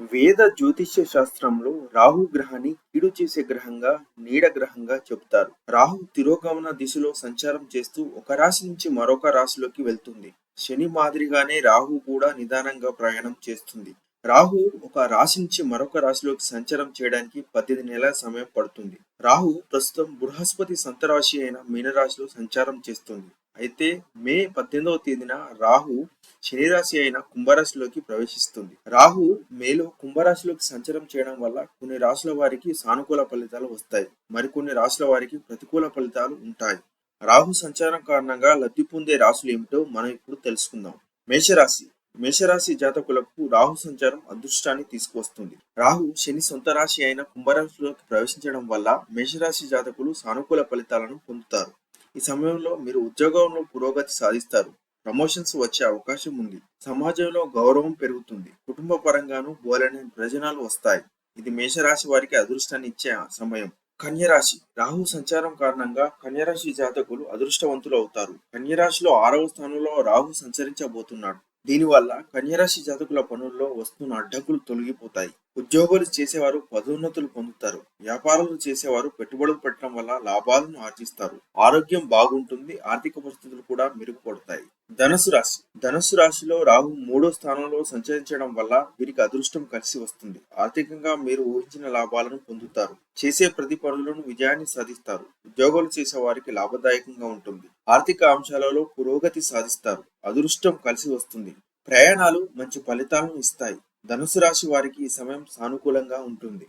వేద జ్యోతిష్య శాస్త్రంలో రాహు గ్రహాన్ని కీడు చేసే గ్రహంగా నీడ గ్రహంగా చెబుతారు. రాహు తిరోగమన దిశలో సంచారం చేస్తూ ఒక రాశి నుంచి మరొక రాశిలోకి వెళ్తుంది. శని మాదిరిగానే రాహు కూడా నిదానంగా ప్రయాణం చేస్తుంది. రాహు ఒక రాశి నుంచి మరొక రాశిలోకి సంచారం చేయడానికి పద్దెనిమిది నెలల సమయం పడుతుంది. రాహు ప్రస్తుతం బృహస్పతి సంతరాశి అయిన మీనరాశిలో సంచారం చేస్తుంది. అయితే మే పద్దెనిమిదవ తేదీన రాహు శని రాశి అయిన కుంభరాశిలోకి ప్రవేశిస్తుంది. రాహు మేలో కుంభరాశిలోకి సంచారం చేయడం వల్ల కొన్ని రాశుల వారికి సానుకూల ఫలితాలు వస్తాయి. మరికొన్ని రాశుల వారికి ప్రతికూల ఫలితాలు ఉంటాయి. రాహు సంచారం కారణంగా లబ్ధి పొందే రాశులు ఏమిటో మనం ఇప్పుడు తెలుసుకుందాం. మేషరాశి. మేషరాశి జాతకులకు రాహు సంచారం అదృష్టాన్ని తీసుకువస్తుంది. రాహు శని సొంత రాశి అయిన కుంభరాశిలోకి ప్రవేశించడం వల్ల మేషరాశి జాతకులు సానుకూల ఫలితాలను పొందుతారు. ఈ సమయంలో మీరు ఉద్యోగంలో పురోగతి సాధిస్తారు. ప్రమోషన్స్ వచ్చే అవకాశం ఉంది. సమాజంలో గౌరవం పెరుగుతుంది. కుటుంబ పరంగాను బోలెని ప్రయోజనాలు వస్తాయి. ఇది మేషరాశి వారికి అదృష్టాన్ని ఇచ్చే సమయం. కన్యరాశి రాహు సంచారం కారణంగా కన్యరాశి జాతకులు అదృష్టవంతులు అవుతారు. కన్యరాశిలో ఆరవ స్థానంలో రాహు సంచరించబోతున్నాడు. దీనివల్ల కన్యరాశి జాతకుల పనుల్లో వస్తున్న అడ్డంకులు తొలగిపోతాయి. ఉద్యోగాలు చేసేవారు పదోన్నతులు పొందుతారు. వ్యాపారాలు చేసేవారు పెట్టుబడులు పెట్టడం వల్ల లాభాలను ఆర్జిస్తారు. ఆరోగ్యం బాగుంటుంది ఆర్థిక పరిస్థితులు కూడా మెరుగుపడతాయి. ధనుసు రాశి. ధనుసు రాశిలో రాహు మూడో స్థానంలో సంచరించడం వల్ల వీరికి అదృష్టం కలిసి వస్తుంది. ఆర్థికంగా మీరు ఊహించిన లాభాలను పొందుతారు. చేసే ప్రతి పనులను విజయాన్ని సాధిస్తారు. ఉద్యోగాలు చేసే వారికి లాభదాయకంగా ఉంటుంది. ఆర్థిక అంశాలలో పురోగతి సాధిస్తారు. అదృష్టం కలిసి వస్తుంది. ప్రయాణాలు మంచి ఫలితాలను ఇస్తాయి. ధనుసు రాశి వారికి ఈ సమయం సానుకూలంగా ఉంటుంది.